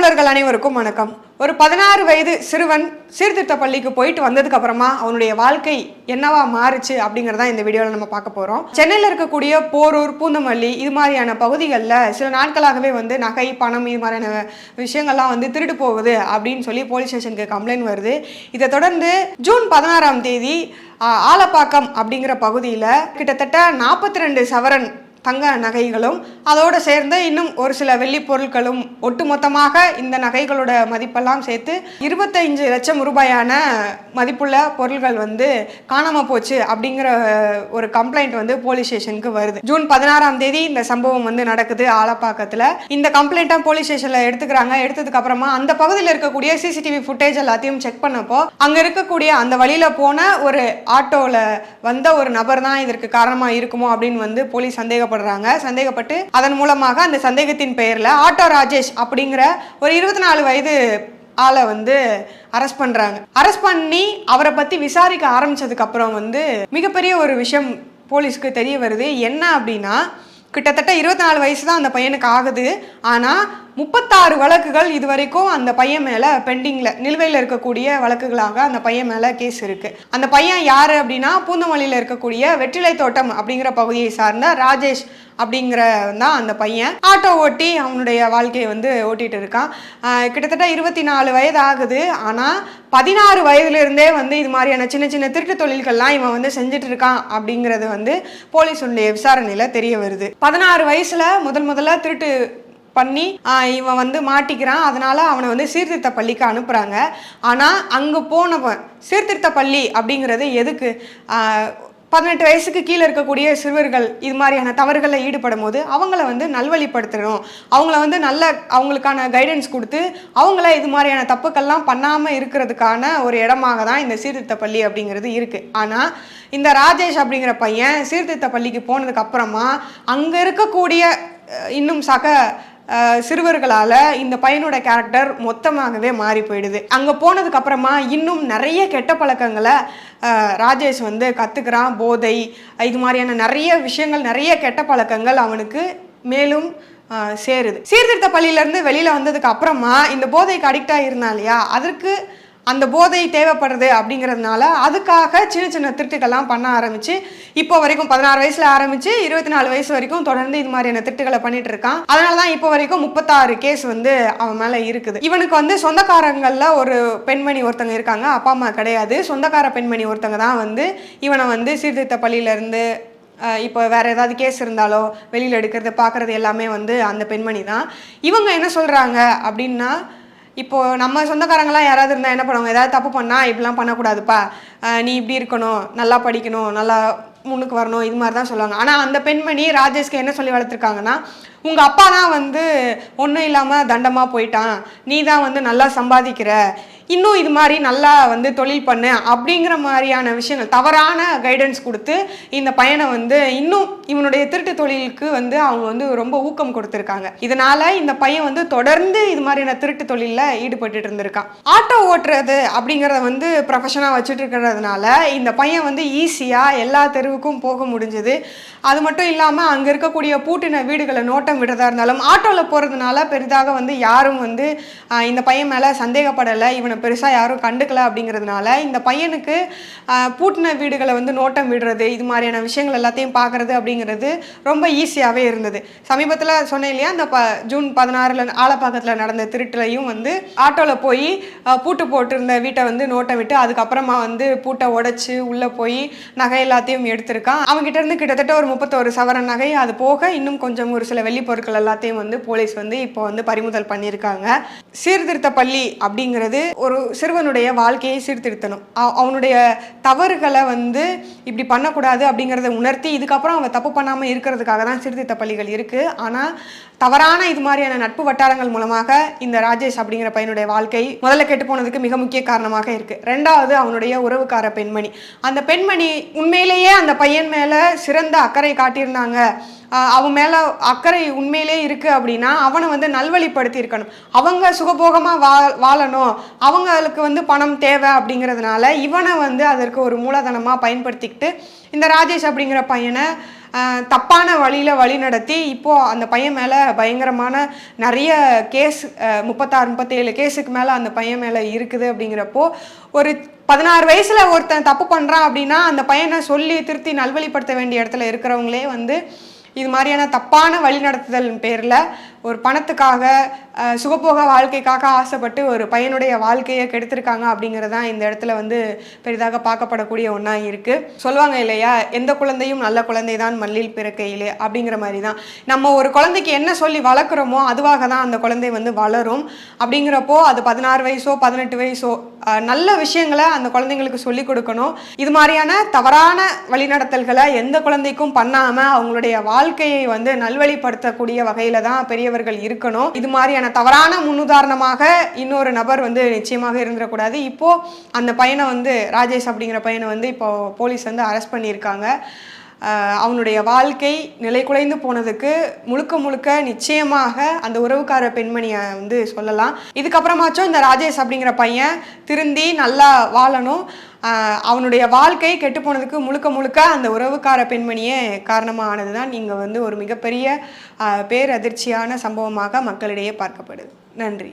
தமிழர்கள் அனைவருக்கும் வணக்கம். ஒரு பதினாறு வயது சிறுவன் சீர்திருத்த பள்ளிக்கு போயிட்டு வந்ததுக்கு அப்புறமா அவனுடைய வாழ்க்கை என்னவா மாறுச்சு அப்படிங்கறத இந்த வீடியோவில் நம்ம பார்க்க போறோம். சென்னையில் இருக்கக்கூடிய போரூர் பூந்தமல்லி இது மாதிரியான பகுதிகளில் சில நாட்களாகவே வந்து நகை பணம் இது மாதிரியான விஷயங்கள்லாம் வந்து திருடு போகுது அப்படின்னு சொல்லி போலீஸ் ஸ்டேஷனுக்கு கம்ப்ளைண்ட் வருது. இதை தொடர்ந்து ஜூன் பதினாறாம் தேதி ஆலப்பாக்கம் அப்படிங்கிற பகுதியில் கிட்டத்தட்ட நாற்பத்தி ரெண்டு சவரன் தங்க நகைகளும் அதோடு சேர்ந்து இன்னும் ஒரு சில வெள்ளி பொருட்களும் ஒட்டுமொத்தமாக இந்த நகைகளோட மதிப்பெல்லாம் சேர்த்து இருபத்தஞ்சு லட்சம் ரூபாயான மதிப்புள்ள பொருள்கள் வந்து காணாமல் போச்சு அப்படிங்கிற ஒரு கம்ப்ளைண்ட் வந்து போலீஸ் ஸ்டேஷனுக்கு வருது. ஜூன் பதினாறாம் தேதி இந்த சம்பவம் வந்து நடக்குது ஆலப்பாக்கத்தில். இந்த கம்ப்ளைண்ட்டாக போலீஸ் ஸ்டேஷனில் எடுத்துக்கிறாங்க. எடுத்ததுக்கு அப்புறமா அந்த பகுதியில் இருக்கக்கூடிய சிசிடிவி ஃபுட்டேஜ் எல்லாத்தையும் செக் பண்ணப்போ அங்கே இருக்கக்கூடிய அந்த வழியில் போன ஒரு ஆட்டோவில் வந்த ஒரு நபர் தான் இதற்கு காரணமாக இருக்குமோ அப்படின்னு வந்து போலீஸ் சந்தேகம் சந்தேகப்படுறாங்க. சந்தேகப்பட்டு அதன் மூலமாக அந்த சந்தேகத்தின் பெயரில் ஆட்டோ ராஜேஷ் அப்படிங்கிற ஒரு இருபத்தி நாலு வயது ஆளை வந்து அரெஸ்ட் பண்ணுறாங்க அரெஸ்ட் பண்ணி அவரை பற்றி விசாரிக்க ஆரம்பித்ததுக்கப்புறம் வந்து மிகப்பெரிய ஒரு விஷயம் போலீஸ்க்கு தெரிய வருது. என்ன அப்படின்னா கிட்டத்தட்ட இருபத்தி நாலு வயசு தான் அந்த பையனுக்கு ஆகுது. ஆனால் முப்பத்தாறு வழக்குகள் இது வரைக்கும் அந்த பையன் மேலே பெண்டிங்கில் நிலுவையில் இருக்கக்கூடிய வழக்குகளாக அந்த பையன் மேலே கேஸ் இருக்குது அந்த பையன் யார் அப்படின்னா பூந்தமல்லியில் இருக்கக்கூடிய வெற்றிலை தோட்டம் அப்படிங்கிற பகுதியை சார்ந்த ராஜேஷ் அப்படிங்கிற தான் அந்த பையன். ஆட்டோ ஓட்டி அவனுடைய வாழ்க்கையை வந்து ஓட்டிகிட்டு இருக்கான். கிட்டத்தட்ட இருபத்தி நாலு வயது ஆகுது ஆனால் பதினாறு வயதுலேருந்தே வந்து இது மாதிரியான சின்ன சின்ன திருட்டு தொழில்கள்லாம் இவன் வந்து செஞ்சுட்டு இருக்கான் அப்படிங்கிறது வந்து போலீஸுடைய விசாரணையில் தெரிய வருது. பதினாறு வயசில் முதல் முதல்ல திருட்டு பண்ணி இவன் வந்து மாட்டிக்கிறான். அதனால அவனை வந்து சீர்திருத்த பள்ளிக்கு அனுப்புகிறாங்க ஆனால் அங்கே போனவன் சீர்திருத்த பள்ளி அப்படிங்கிறது எதுக்கு? பதினெட்டு வயசுக்கு கீழே இருக்கக்கூடிய சிறுவர்கள் இது மாதிரியான தவறுகளில் ஈடுபடும் போது அவங்கள வந்து நல்வழிப்படுத்தணும். அவங்கள வந்து நல்ல அவங்களுக்கான கைடன்ஸ் கொடுத்து அவங்கள இது மாதிரியான தப்புக்கள்லாம் பண்ணாமல் இருக்கிறதுக்கான ஒரு இடமாக தான் இந்த சீர்திருத்த பள்ளி அப்படிங்கிறது இருக்குது ஆனால் இந்த ராஜேஷ் அப்படிங்கிற பையன் சீர்திருத்த பள்ளிக்கு போனதுக்கு அப்புறமா அங்கே இருக்கக்கூடிய இன்னும் சக சிறுவர்களால் இந்த பையனோட கேரக்டர் மொத்தமாகவே மாறி போயிடுது. அங்கே போனதுக்கு அப்புறமா இன்னும் நிறைய கெட்ட பழக்கங்களை ராஜேஷ் வந்து கற்றுக்கிறான் போதை இது மாதிரியான நிறைய விஷயங்கள் நிறைய கெட்ட பழக்கங்கள் அவனுக்கு மேலும் சேருது. சீர்திருத்த பள்ளியிலேருந்து வெளியில் வந்ததுக்கு அப்புறமா இந்த போதைக்கு அடிக்ட் ஆகிருந்தான் இல்லையா? அதற்கு அந்த போதை தேவைப்படுறது அப்படிங்கிறதுனால அதுக்காக சின்ன சின்ன திருட்டுக்கள்லாம் பண்ண ஆரம்பிச்சு இப்போ வரைக்கும் பதினாறு வயசுல ஆரம்பிச்சு இருபத்தி நாலு வயசு வரைக்கும் தொடர்ந்து இது மாதிரியான திருட்டுகளை பண்ணிட்டு இருக்கான். அதனால தான் இப்போ வரைக்கும் முப்பத்தாறு கேஸ் வந்து அவன் மேல இருக்குது. இவனுக்கு வந்து சொந்தக்காரங்கள்ல ஒரு பெண்மணி ஒருத்தங்க இருக்காங்க அப்பா அம்மா கிடையாது. சொந்தக்கார பெண்மணி ஒருத்தங்க தான் வந்து இவனை வந்து சீர்திருத்த பள்ளியிலேருந்து இப்போ வேற ஏதாவது கேஸ் இருந்தாலோ வெளியில் எடுக்கிறது பார்க்குறது எல்லாமே வந்து அந்த பெண்மணி தான். இவங்க என்ன சொல்கிறாங்க அப்படின்னா இப்போ நம்ம சொந்தக்காரங்களாம் யாராவது இருந்தால் என்ன பண்ணுவாங்க? ஏதாவது தப்பு பண்ணால் இப்படிலாம் பண்ணக்கூடாதுப்பா. நீ இப்படி இருக்கணும் நல்லா படிக்கணும் நல்லா முன்னுக்கு வரணும் இது மாதிரி தான் சொல்லுவாங்க. ஆனால் அந்த பெண்மணி ராஜேஷ்க்கு என்ன சொல்லி வளர்த்துருக்காங்கன்னா உங்கள் அப்பா தான் வந்து ஒன்றும் இல்லாமல் தண்டமாக போயிட்டான். நீ தான் வந்து நல்லா சம்பாதிக்கிற. இன்னும் இது மாதிரி நல்லா வந்து தொழில் பண்ணு அப்படிங்கிற மாதிரியான விஷயங்கள் தவறான கைடன்ஸ் கொடுத்து இந்த பையனை வந்து இன்னும் இவனுடைய திருட்டு தொழிலுக்கு வந்து அவங்க வந்து ரொம்ப ஊக்கம் கொடுத்துருக்காங்க. இதனால இந்த பையன் வந்து தொடர்ந்து இது மாதிரியான திருட்டு தொழிலில் ஈடுபட்டு இருந்திருக்கான். ஆட்டோ ஓட்டுறது அப்படிங்கிறத வந்து ப்ரொஃபஷனாக வச்சுட்டு இருக்கிறதுனால இந்த பையன் வந்து ஈஸியாக எல்லா தெருவுக்கும் போக முடிஞ்சது. அது மட்டும் இல்லாமல் அங்கே இருக்கக்கூடிய பூட்டின வீடுகளை நோட்டம் விடுறதா இருந்தாலும் ஆட்டோவில் போகிறதுனால பெரிதாக வந்து யாரும் வந்து இந்த பையன் மேலே சந்தேகப்படலை. இவனை பெருசாக யாரும் கண்டுக்கல அப்படிங்கிறதுனால இந்த பையனுக்கு பூட்டின வீடுகளை வந்து நோட்டம் விடுறது இது மாதிரியான விஷயங்கள் எல்லாத்தையும் பார்க்குறது அப்படிங்கிறது ரொம்ப ஈஸியாகவே இருந்தது. சமீபத்தில் சொன்னேன் இல்லையா அந்த ப ஜூன் பதினாறில் ஆலப்பாக்கத்தில் நடந்த திருட்டுலையும் வந்து ஆட்டோவில் போய் பூட்டு போட்டிருந்த வீட்டை வந்து நோட்டம் விட்டு அதுக்கப்புறமா வந்து பூட்டை உடச்சி உள்ளே போய் நகை எல்லாத்தையும் எடுத்திருக்கான். அவங்ககிட்ட இருந்து கிட்டத்தட்ட ஒரு முப்பத்தோரு சவரன் நகை. அது போக இன்னும் கொஞ்சம் ஒரு சில வெள்ளி பொருட்கள் எல்லாத்தையும் வந்து போலீஸ் வந்து இப்போ வந்து பறிமுதல் பண்ணியிருக்காங்க. சீர்திருத்த பள்ளி அப்படிங்கிறது ஒரு சிறுவனுடைய வாழ்க்கையை சீர்திருத்தணும். அவனுடைய தவறுகளை வந்து இப்படி பண்ணக்கூடாது அப்படிங்கிறத உணர்த்தி இதுக்கப்புறம் அவன் தப்பு பண்ணாமல் இருக்கிறதுக்காக தான் சீர்திருத்த பள்ளிகள் இருக்குது ஆனால் தவறான இது மாதிரியான நட்பு வட்டாரங்கள் மூலமாக இந்த ராஜேஷ் அப்படிங்கிற பையனுடைய வாழ்க்கை முதல்ல கெட்டு போனதுக்கு மிக முக்கிய காரணமாக இருக்கு. ரெண்டாவது அவனுடைய உறவுக்கார பெண்மணி. அந்த பெண்மணி உண்மையிலேயே அந்த பையன் மேலே சிறந்த அக்கறை காட்டியிருந்தாங்க. அவன் மேல அக்கறை உண்மையிலே இருக்கு அப்படின்னா அவனை வந்து நல்வழிப்படுத்தி இருக்கணும் அவங்க சுகபோகமாக வா வாழணும். அவங்களுக்கு வந்து பணம் தேவை அப்படிங்கிறதுனால இவனை வந்து அதற்கு ஒரு மூலதனமாக பயன்படுத்திக்கிட்டு இந்த ராஜேஷ் அப்படிங்கிற பையனை தப்பான வழியில் வழி நடத்தி இப்போது அந்த பையன் மேலே பயங்கரமான நிறைய கேஸ் முப்பத்தாறு முப்பத்தேழு கேஸுக்கு மேலே அந்த பையன் மேலே இருக்குது அப்படிங்கிறப்போ ஒரு பதினாறு வயசில் ஒருத்தன் தப்பு பண்ணுறான் அப்படின்னா அந்த பையனை சொல்லி திருத்தி நல்வழிப்படுத்த வேண்டிய இடத்துல இருக்கிறவங்களே வந்து இது மாதிரியான தப்பான வழிநடத்துதல் பேரில் ஒரு பணத்துக்காக சுகபோக வாழ்க்கைக்காக ஆசைப்பட்டு ஒரு பையனுடைய வாழ்க்கையை கெடுத்திருக்காங்க அப்படிங்கிறது தான் இந்த இடத்துல வந்து பெரிதாக பார்க்கப்படக்கூடிய ஒன்றா இருக்குது சொல்லுவாங்க இல்லையா எந்த குழந்தையும் நல்ல குழந்தை தான் மண்ணில் பிறக்கையிலே அப்படிங்கிற மாதிரி தான் நம்ம ஒரு குழந்தைக்கு என்ன சொல்லி வளர்க்குறோமோ அதுவாக தான் அந்த குழந்தை வந்து வளரும். அப்படிங்கிறப்போ அது பதினாறு வயசோ பதினெட்டு வயசோ நல்ல விஷயங்களை அந்த குழந்தைங்களுக்கு சொல்லி கொடுக்கணும். இது மாதிரியான தவறான வழிநடத்தல்களை எந்த குழந்தைக்கும் பண்ணாமல் அவங்களுடைய வாழ்க்கையை வந்து நல்வழிப்படுத்தக்கூடிய வகையில் தான் பெரிய கூடியவர்கள் இருக்கணும். இது மாதிரியான தவறான முன்னுதாரணமாக இன்னொரு நபர் வந்து நிச்சயமாக இருந்துடக்கூடாது. இப்போ அந்த பையனை வந்து ராஜேஷ் அப்படிங்கிற பையனை வந்து இப்போ போலீஸ் வந்து அரெஸ்ட் பண்ணியிருக்காங்க. அவனுடைய வாழ்க்கை நிலை குலைந்து போனதுக்கு முழுக்க முழுக்க நிச்சயமாக அந்த உறவுக்கார பெண்மணியை வந்து சொல்லலாம். இதுக்கப்புறமாச்சும் இந்த ராஜேஷ் அப்படிங்கிற பையன் திருந்தி நல்லா வாழணும். அவனுடைய வாழ்க்கை கெட்டு போனதுக்கு முழுக்க முழுக்க அந்த உறவுக்கார பெண்மணியே காரணமானது தான் இங்கே வந்து ஒரு மிகப்பெரிய பேரதிர்ச்சியான சம்பவமாக மக்களிடையே பார்க்கப்படுது. நன்றி.